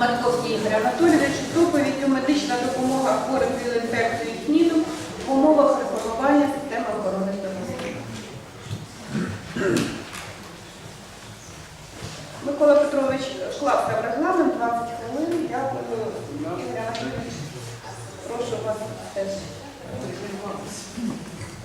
Матковський Ігор Анатолійович, доповіддю медична допомога хворим від інфекції СНІДу в умовах реформування системи охорони здоров'я. Микола Петрович вклався в регламент 20 хвилин. Дякую. Ігор Анатолійович, прошу вас теж.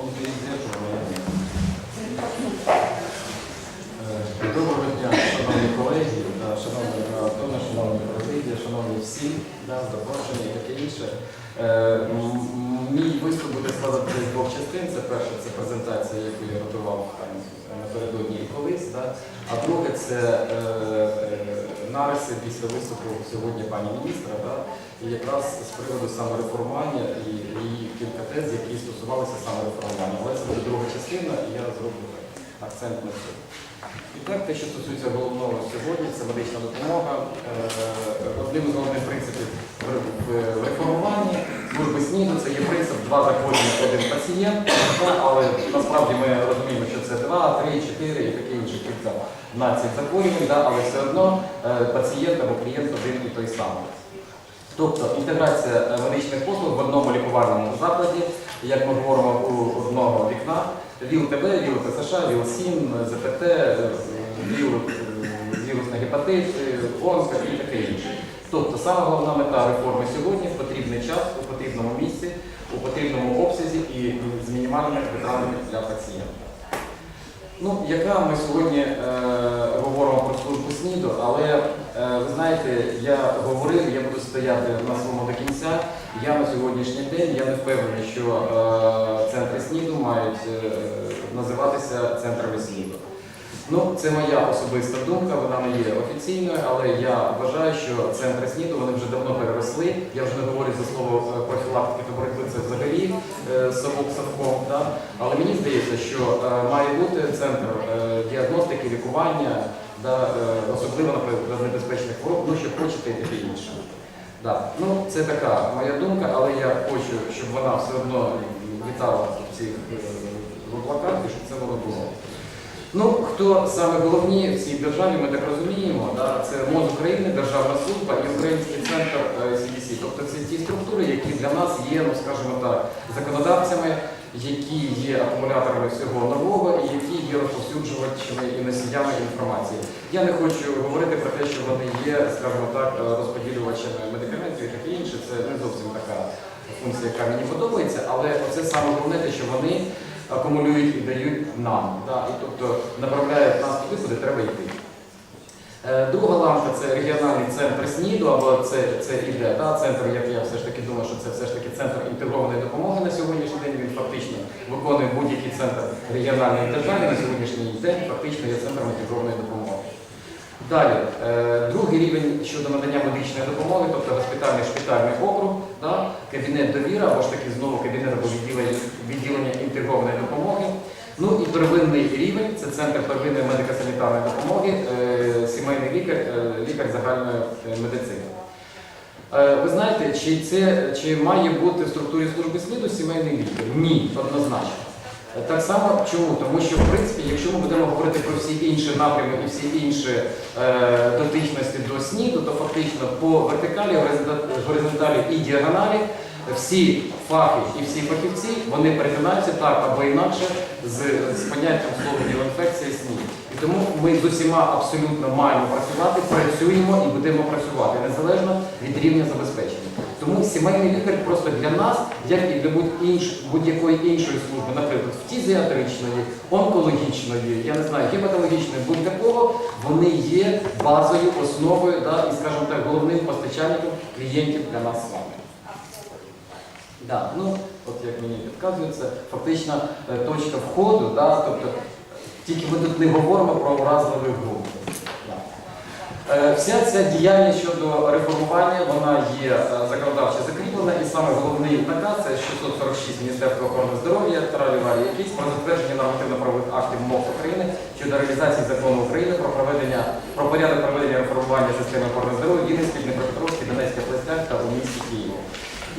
Он передерживає. Е, Доброго дня, шановні колеги, да, шановні Антоне, шановні президії, шановні всі, да, запрошені і таке інше. Е, Мій виступ буде складати з двох частин. Це перше, це презентація, яку я готував напередодні і колись. Да. А друге, це е, е, нариси після виступу сьогодні пані міністра. Да. І якраз з приводу саме реформування і її кілька тез, які стосувалися саме реформування. Але це буде друга частина, і я зроблю акцент на цьому. Те, що стосується головного сьогодні, це медична допомога. Е, Одним з головних принципів в- реформуванні служби СНІДу це є принцип два захворювання, один пацієнт, але насправді ми розуміємо, що це два, три, чотири і таке інше кілька націй захворювань, да, але все одно е, пацієнт або клієнт один і той самий. Тобто інтеграція е, медичних послуг в одному лікувальному закладі, як ми говоримо у одного вікна, ВІЛ-ТБ, ВІЛ-ТСШ, ВІЛ-7, ЗПТ, е, ВІЛ- е, вірусний гепатит, е, і таке інше. Тобто саме головна мета реформи сьогодні потрібний час, у потрібному місці, у потрібному обсязі і з мінімальними витратами для пацієнта. Ну, яка ми сьогодні е, говоримо але е, ви знаєте, я говорив, я буду стояти на своєму до кінця. Я на сьогоднішній день я не впевнений, що е, центри СНІДу мають е, називатися центрами СНІДу. Ну, це моя особиста думка, вона не є офіційною, але я вважаю, що центри СНІДу вони вже давно переросли. Я вже не говорю за слово профілактики та боротьби, це взагалі совок совком. Да? Але мені здається, що має бути центр діагностики, лікування, да, е, особливо наприклад небезпечних хвороб, ну що хочете і таке інше. Да. Ну, це така моя думка, але я хочу, щоб вона все одно вітала в цих е, облаках щоб це воно було. Ну, хто саме головні в цій державі, ми так розуміємо, да, це МОЗ України, Державна служба і Український центр е, CDC. Тобто це ті структури, які для нас є, ну скажімо так, законодавцями, які є акумуляторами всього нового і які є розповсюджувачами і носіями інформації. Я не хочу говорити про те, що вони є, скажімо так, е, розподілювачами медикаментів і таке інше. Це не зовсім така функція, яка мені подобається, але це саме головне те, що вони акумулюють і дають нам. Да? І тобто направляють нас туди, куди треба йти. Е, Друга ланка це регіональний центр СНІДу, або це, це іде, да? центр, як я все ж таки думаю, що це все ж таки центр інтегрованої допомоги на сьогоднішній день. Він фактично виконує будь-який центр регіональної держави на сьогоднішній день, фактично є центром інтегрованої допомоги. Далі, е, другий рівень щодо надання медичної допомоги, тобто госпітальний шпитальний округ, да, кабінет довіра, або ж таки знову кабінет або відділення, відділення інтегрованої допомоги. Ну і первинний рівень це центр первинної медико-санітарної допомоги, е, сімейний лікар, е, лікар загальної е, медицини. Е, Ви знаєте, чи це чи має бути в структурі служби сліду сімейний лікар? Ні, однозначно. Так само чому? Тому що, в принципі, якщо ми будемо говорити про всі інші напрями і всі інші е, дотичності до СНІДу, то фактично по вертикалі, горизонталі і діагоналі всі фахи і всі фахівці вони перетинаються так або інакше з, з поняттям СНІД. І тому ми з усіма абсолютно маємо працювати, працюємо і будемо працювати незалежно від рівня забезпечення. Тому сімейний лікар просто для нас, як і для будь-якої іншої служби, наприклад, фтізіатричної, онкологічної, я не знаю, гематологічної, будь-якого, вони є базою, основою да, і, скажімо так, головним постачальником клієнтів для нас з вами. Да, ну, от як мені підказується, фактично е, точка входу, да, тобто тільки ми тут не говоримо про уразливих груп. Е, Вся ця діяльність щодо реформування, вона є е, законодавчо закріплена, і саме головний наказ це 646 Міністерства охорони здоров'я Траліварі, якийсь про затвердження нормативно-правових актів МОК України щодо реалізації закону України про проведення про порядок проведення реформування системи охорони здоров'я в Вінницькій, Дніпропетровській, Донецькій областях та у місті Києві.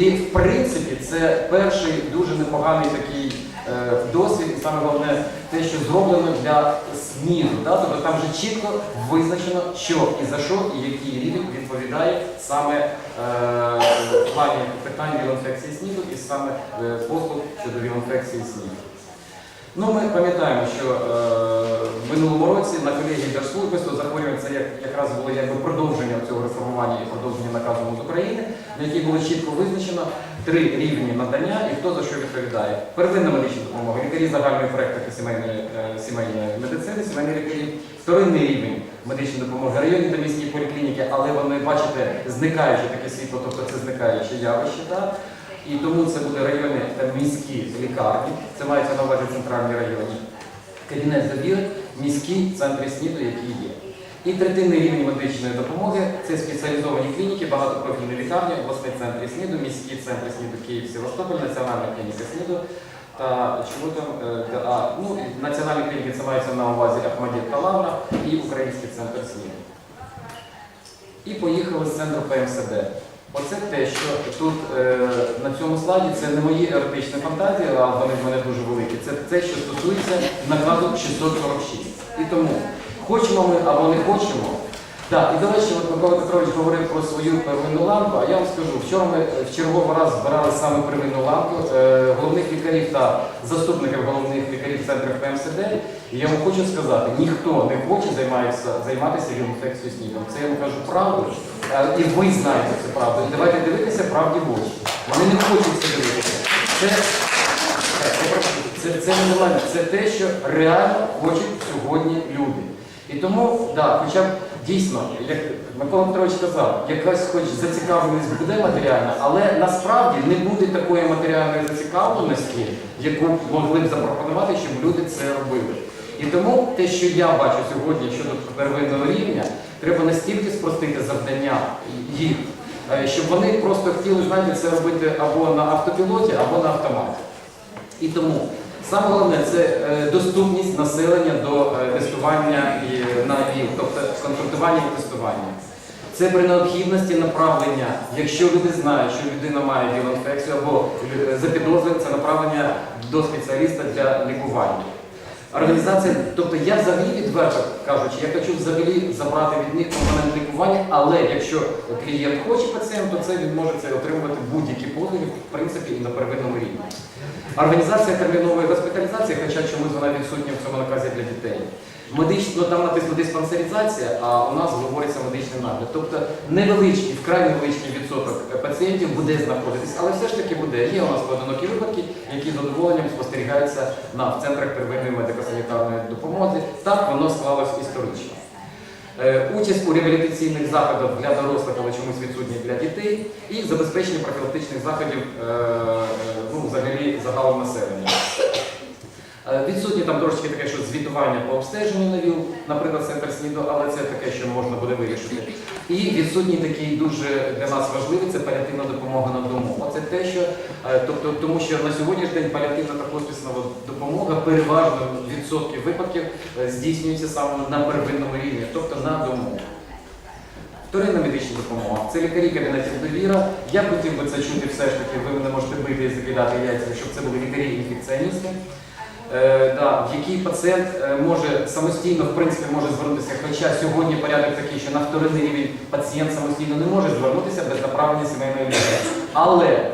І в принципі це перший дуже непоганий такий е, е, досвід і саме головне те, що зроблено для СНІДу. Да? Тобто там вже чітко визначено, що і за що, і який рівень відповідає саме е, в плані питань віл-інфекції і саме е, послуг щодо віл-інфекції. Ну, ми пам'ятаємо, що е, в минулому році на колегії Держслужби з захворювань це як, якраз було якби продовження цього реформування і продовження наказу з України, на якій було чітко визначено три рівні надання і хто за що відповідає. Первинна медична допомога, лікарі загальної практики сімейної, е, сімейної медицини, сімейні лікарі, вторинний рівень медичної допомоги, районні та міські поліклініки, але вони, бачите, зникаюче таке світло, тобто це зникаюче явище. Так? І тому це буде райони та міські лікарні, це мається на увазі центральні райони. Кабінет довіри, міські центри СНІДу, які є. І третинний рівень медичної допомоги це спеціалізовані клініки, багатопрофільні лікарні, обласний центр СНІДу, міські центри СНІДу Київ, Севастополь, національна клініка СНІДу та чого там е, ну, національні клініки це мається на увазі Ахмадіт та Лавра і Український центр СНІДу. І поїхали з центру ПМСД. Оце те, що тут е, на цьому слайді це не мої еротичні фантазії, а вони в мене дуже великі. Це те, що стосується наказу 646. І тому хочемо ми або не хочемо. Так, і до речі, от Микола Петрович говорив про свою первинну лампу, а я вам скажу, вчора ми е, в черговий раз збирали саме первинну лампу е, головних лікарів та заступників головних лікарів центрів ПМСД. І я вам хочу сказати, ніхто не хоче займатися, займатися інфекцією снігом. Це я вам кажу правду, і ви знаєте цю правду. І давайте дивитися правді в очі. Вони не хочуть це дивитися. Це, це, це не до мене, це те, що реально хочуть сьогодні люди. І тому, да, хоча б дійсно, як Микола Петрович сказав, якась хоч зацікавленість буде матеріальна, але насправді не буде такої матеріальної зацікавленості, яку могли б запропонувати, щоб люди це робили. І тому те, що я бачу сьогодні щодо первинного рівня, треба настільки спростити завдання їх, е, щоб вони просто хотіли знаєте, це робити або на автопілоті, або на автоматі. І тому саме головне це е, доступність населення до е, тестування на ВІЛ, тобто консультування і тестування. Це при необхідності направлення, якщо люди знають, що людина має ВІЛ-інфекцію або запідозрює, це направлення до спеціаліста для лікування. Організація, тобто я взагалі відверто кажучи, я хочу взагалі забрати від них компонент лікування, але якщо клієнт хоче пацієнт, то це він може це отримувати будь-які послуги, в принципі, і на первинному рівні. Організація термінової госпіталізації, хоча чомусь вона відсутня в цьому наказі для дітей. Медично, там написано диспансеризація, а у нас говориться медичний нагляд. Тобто невеличкий, вкрай невеличкий відсоток пацієнтів буде знаходитись, але все ж таки буде. Є у нас поодинокі випадки, які з задоволенням спостерігаються на в центрах первинної медико-санітарної допомоги. Так воно склалось історично. Е, Участь у реабілітаційних заходах для дорослих, але чомусь відсутні для дітей, і забезпечення профілактичних заходів е, е, ну, взагалі загалом населення. Відсутні там трошечки таке, що звітування по обстеженню на наприклад, центр СНІДу, але це таке, що можна буде вирішити. І відсутній такий дуже для нас важливий це паліативна допомога на дому. Оце те, що е, тобто, тому що на сьогоднішній день паліативна та хоспісна допомога переважно відсотки випадків е, здійснюється саме на первинному рівні, тобто на дому. Вторинна медична допомога. Це лікарі кабінетів довіра. Я хотів би це чути все ж таки, ви мене можете бити і закидати яйця, щоб це були лікарі-інфекціоністи. Е, да, в який пацієнт е, може самостійно, в принципі, може звернутися, хоча сьогодні порядок такий, що на вторинний рівень пацієнт самостійно не може звернутися без направлення сімейної лікаря. Але е,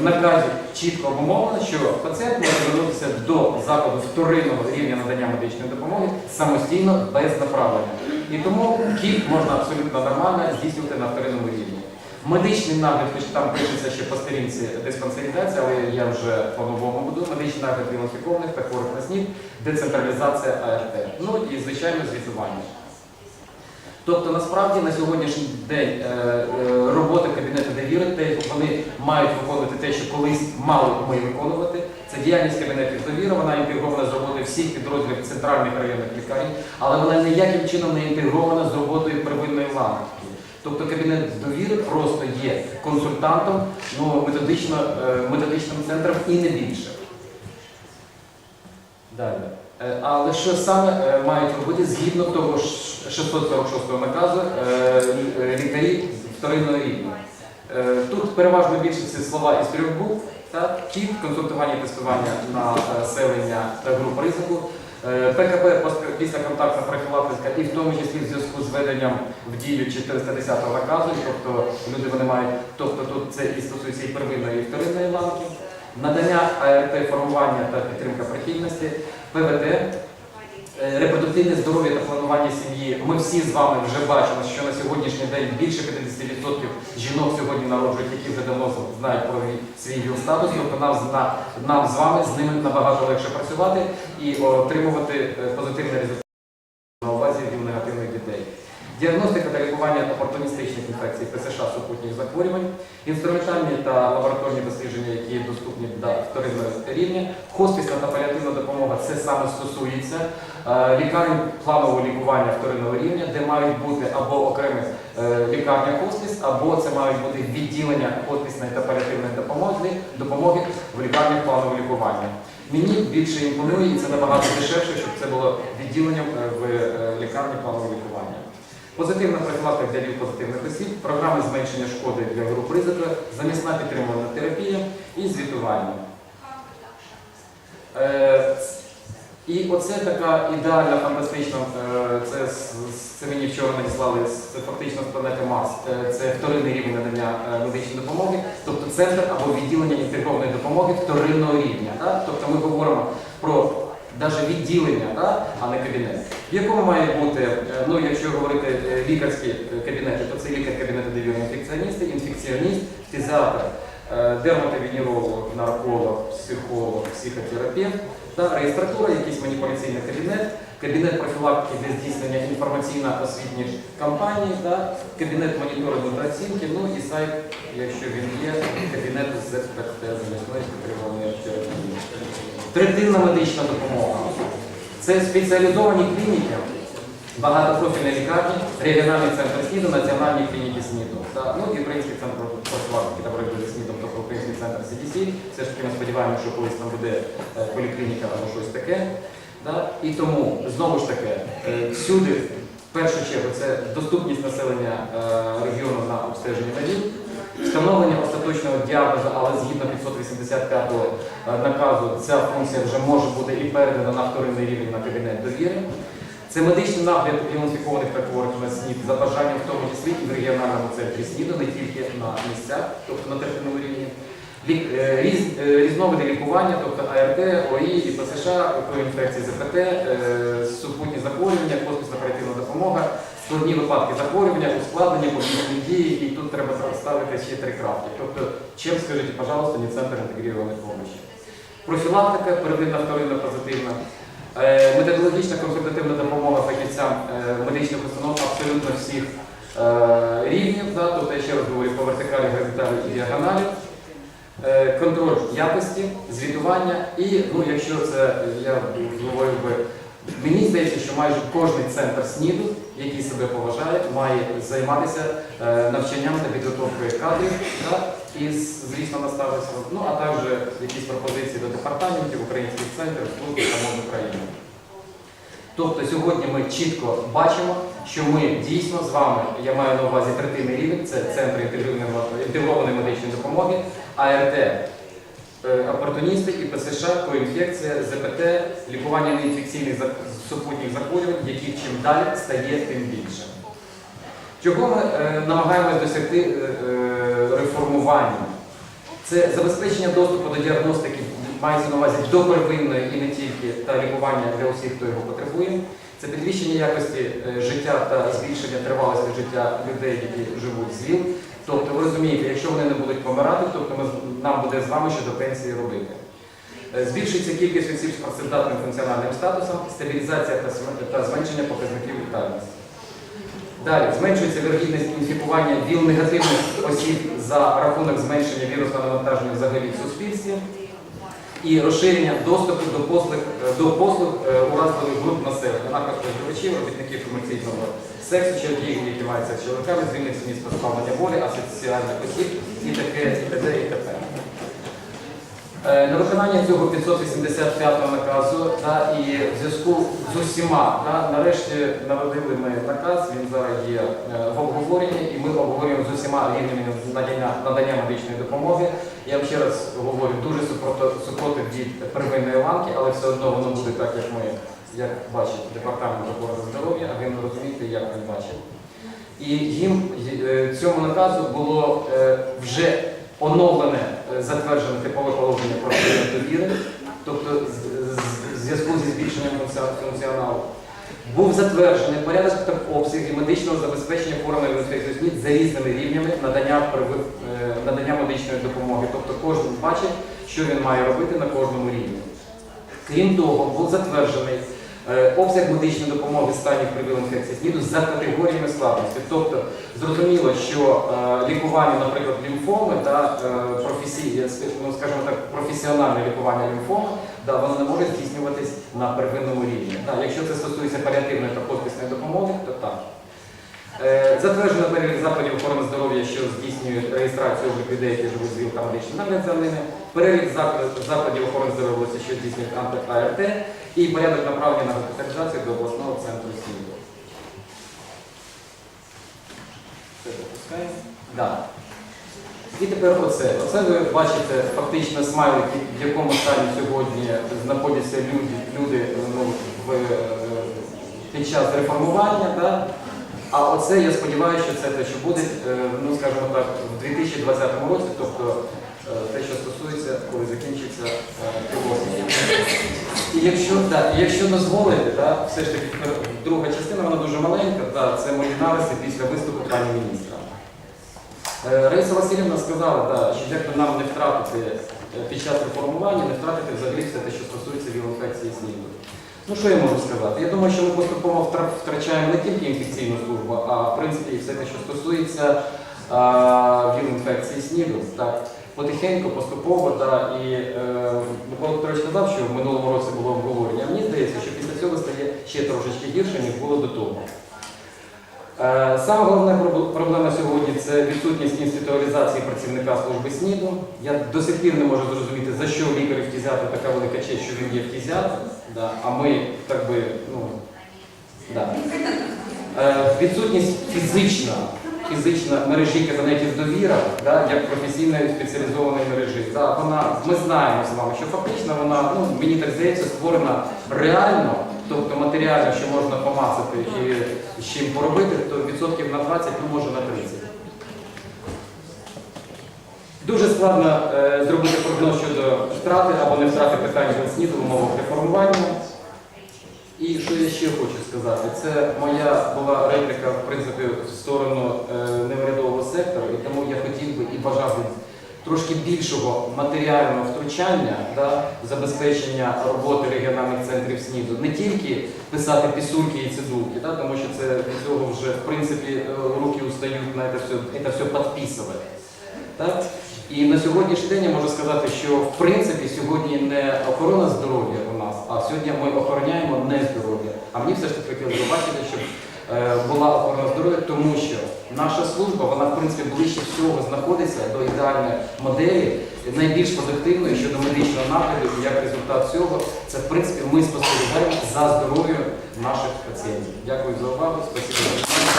в наказі чітко обумовлено, що пацієнт може звернутися до закладу вторинного рівня надання медичної допомоги самостійно без направлення. І тому КІП можна абсолютно нормально здійснювати на вторинному рівні. Медичний нагляд, хоч там пишеться ще по сторінці диспансеризація, але я вже по-новому буду. Медичний нагляд вілофікованих та хворих на снід, децентралізація АРТ. Ну і звичайно звітування. Тобто насправді на сьогоднішній день е, е, робота кабінету довіри, те, вони мають виконувати те, що колись мали ми виконувати. Це діяльність кабінетів довіри, вона інтегрована з роботою всіх підрозділів центральних районних лікарень, але вона ніяким чином не інтегрована з роботою первинної ланки. Тобто кабінет довіри просто є консультантом, ну, методично, е, методичним центром і не більше. Далі. Е, Але що саме е, мають робити згідно того ж 646 наказу лі- лікарі вторинного рівня? Тут переважно більше це слова із трьох букв, та кіт, консультування і тестування населення та груп ризику, е, ПКП пос- післяконтактна профілактика і в тому числі в зв'язку з введенням в дію 410-го наказу, тобто люди вони мають, тобто тут це і стосується і первинної, і вторинної ланки, надання АРТ формування та підтримка прихильності, ПВТ, Е, Репродуктивне здоров'я та планування сім'ї. Ми всі з вами вже бачимо, що на сьогоднішній день більше 50% жінок сьогодні народжують, які вже давно знають про свій ВІЛ-статус. Тобто нам, нам з вами з ними набагато легше працювати і отримувати е, позитивний результат на увазі ВІЛ-негативних дітей. Діагностика та лікування опортуністичних інфекцій ПСШ супутніх захворювань, інструментальні та лабораторні дослідження, які доступні для вторинного рівня, хоспісна та паліативна допомога це саме стосується е, лікарень планового лікування вторинного рівня, де мають бути або окремі е, лікарня хоспіс, або це мають бути відділення хоспісної та паліативної допомоги, допомоги в лікарнях планового лікування. Мені більше імпонує і це набагато дешевше, щоб це було відділенням е, в лікарні планового лікування. Позитивна профілактика для віл-позитивних осіб, програми зменшення шкоди для груп ризику, замісна підтримувана терапія і звітування. Е, І оце така ідеальна, фантастична, е, це, це мені вчора надіслали це фактично з планети Марс. Е, Це вторинний рівень надання медичної допомоги, тобто центр або відділення інтегрованої допомоги вторинного рівня. Так? Тобто ми говоримо про навіть відділення, так? а не кабінет. В якому має бути, е, ну якщо говорити е, лікарські е, кабінети, то це лікар кабінету довіри інфекціоністи, інфекціоніст, фізіатр, дерматовенеролог, нарколог, психолог, психотерапевт та реєстратура, якийсь маніпуляційний кабінет, кабінет профілактики для здійснення інформаційно-освітніх кампаній, та кабінет моніторингу та оцінки, ну і сайт, якщо він є, кабінет з експертизи підтримуваної терапії. Третинна медична допомога. Це спеціалізовані клініки, багатопрофільні лікарні, регіональний центр СНІДу, національні клініки СНІДу. Та, ну і український центр профілактики та боротьби зі СНІДом, тобто український центр CDC. Все ж таки ми сподіваємося, що колись там буде е, поліклініка або щось таке. І тому, знову ж таки, е, всюди, в першу чергу, це доступність населення е, регіону на обстеження на встановлення остаточного діагнозу, але згідно 585 наказу ця функція вже може бути і передана на вторинний рівень на кабінет довіри. Це медичний нагляд інфікованих та хворих на СНІД за бажанням, в тому числі і в регіональному центрі СНІДу, не тільки на місцях, тобто на третинному рівні. Е, різ, е, різновиди лікування, тобто АРТ, ОІ, і ПСШ, інфекції ЗПТ, е, супутні захворювання, хоспісна оперативна допомога, складні випадки захворювання, ускладнення, побічні дії, і тут треба ставити ще три крапки. Тобто, чим скажіть, пожалуйста, не центр інтегрованої допомоги. Профілактика, первинна, вторинна, позитивна. Методологічна консультативна допомога фахівцям медичних установ абсолютно всіх рівнів, да, тобто я ще раз говорю по вертикалі, горизонталі і діагоналі. Е, Контроль якості, звітування і, ну, якщо це я говорив би, мені здається, що майже кожен центр СНІДу, який себе поважає, має займатися е, навчанням та підготовкою кадрів да, і, звісно, наставитися, ну, а також якісь пропозиції до департаментів, українських центрів, служби та мов України. Тобто сьогодні ми чітко бачимо, що ми дійсно з вами, я маю на увазі третинний рівень, це центр інтегрованої інтегрованої медичної допомоги, АРТ, е, опортуністи, ІПСШ, коінфекція, ЗПТ, лікування неінфекційних супутніх захворювань, яких чим далі стає, тим більше. Чого ми е, намагаємось досягти е, е, реформування? Це забезпечення доступу до діагностики мається на увазі до первинної і не тільки та лікування для усіх, хто його потребує. Це підвищення якості життя та збільшення тривалості життя людей, які живуть з ВІЛ. Тобто, ви розумієте, якщо вони не будуть помирати, тобто ми, нам буде з вами ще до пенсії робити. Е, Збільшується кількість осіб з працездатним функціональним статусом, стабілізація та зменшення показників літальності. Далі зменшується вірогідність інфікування ВІЛ-негативних осіб за рахунок зменшення вірусного навантаження взагалі в суспільстві і розширення доступу до послуг, до послуг е, уразливих груп населення, наприклад, споживачів, робітників комерційного сексу, чоловіків, які маються чоловіка, чоловіками, звільнених міста позбавлення волі, асоціальних осіб і таке, і т.д. і т.п. Е, На виконання цього 585 наказу та, і в зв'язку з усіма, та, нарешті народили ми наказ, він зараз є е, в обговоренні, і ми обговорюємо з усіма рівнями надання, надання медичної допомоги. Я вам ще раз говорю, дуже супротив, супротив первинної ланки, але все одно воно буде так, як ми, як бачить департамент охорони здоров'я, а ви розумієте, як він бачить. І їм е, цьому наказу було вже оновлене, затверджене типове положення про довіри, тобто в зв'язку зі збільшенням функціоналу. Був затверджений порядок та обсяги медичного забезпечення хворими інфекцією СНІД за різними рівнями надання, е, надання медичної допомоги. Тобто кожен бачить, що він має робити на кожному рівні. Крім того, був затверджений обсяг медичної допомоги стані привил інфекції СНІДу за категоріями складності. Тобто зрозуміло, що е, лікування, наприклад, лімфоми та е, ну, скажімо так, професіональне лікування лімфоми, да, воно не може здійснюватись на первинному рівні. Да, якщо це стосується паліативної та хоспісної допомоги, то так. Е, Затверджено перелік закладів охорони здоров'я, що здійснюють реєстрацію облік людей, які живуть з та медичними наглядцями, перелік заклад- закладів охорони здоров'я, що здійснюють анти-АРТ, і порядок направлення на госпіталізацію до обласного центру СНІДу. Це. І тепер оце. Оце ви бачите фактично смайлики, в якому стані сьогодні знаходяться люди, люди ну, в, е, під час реформування. Да? А оце я сподіваюся, що це те, що буде, е, ну скажімо так, в 2020 році, тобто е, те, що стосується, коли закінчиться е, пілотний. І якщо, да, якщо дозволите, да, все ж таки друга частина, вона дуже маленька, да, це мої нариси після виступу пані міністра. Раїса Васильівна сказала, да, що як нам не втратити під час реформування, не втратити взагалі все те, що стосується віл-інфекції СНІДу. Ну що я можу сказати? Я думаю, що ми поступово втрачаємо не тільки інфекційну службу, а в принципі і все те, що стосується віл-інфекції СНІДу. Так. Потихеньку, поступово, да, і е, Микола Петрович сказав, що в минулому році було обговорення. Мені здається, що після цього стає ще трошечки гірше, ніж було до того. Е, Саме головна проблема сьогодні це відсутність інституалізації працівника служби СНІДу. Я до сих пір не можу зрозуміти, за що лікарю фтізіатру така велика честь, що він є в фтізіатр, да, а ми так би, ну, да. Е, Відсутність фізична, фізична мережі кабінетів довіра, да, як професійної спеціалізованої мережі. Да, вона, ми знаємо з вами, що фактично вона, ну, мені так здається, створена реально, тобто матеріально, що можна помацати і з чим поробити, то відсотків на 20, ну може на 30. Дуже складно е, зробити прогноз щодо втрати або не втрати питань СНІДу в умовах реформування. І що я ще хочу сказати, це моя була репліка, в принципі, в сторону е, неурядового сектору, і тому я хотів би і бажав би трошки більшого матеріального втручання, да, забезпечення роботи регіональних центрів СНІДу. Не тільки писати пісульки і цидулки, да, тому що це від цього вже в принципі е, руки устають на це все, це все підписувати. Так? І на сьогоднішній день я можу сказати, що в принципі сьогодні не охорона здоров'я у нас, а сьогодні ми охороняємо не здоров'я. А мені все ж таки хотілося б бачити, щоб е, була охорона здоров'я, тому що наша служба, вона в принципі ближче всього знаходиться до ідеальної моделі, найбільш продуктивної щодо медичного нагляду, і як результат цього, це в принципі ми спостерігаємо за здоров'ям наших пацієнтів. Дякую за увагу. Спасибо.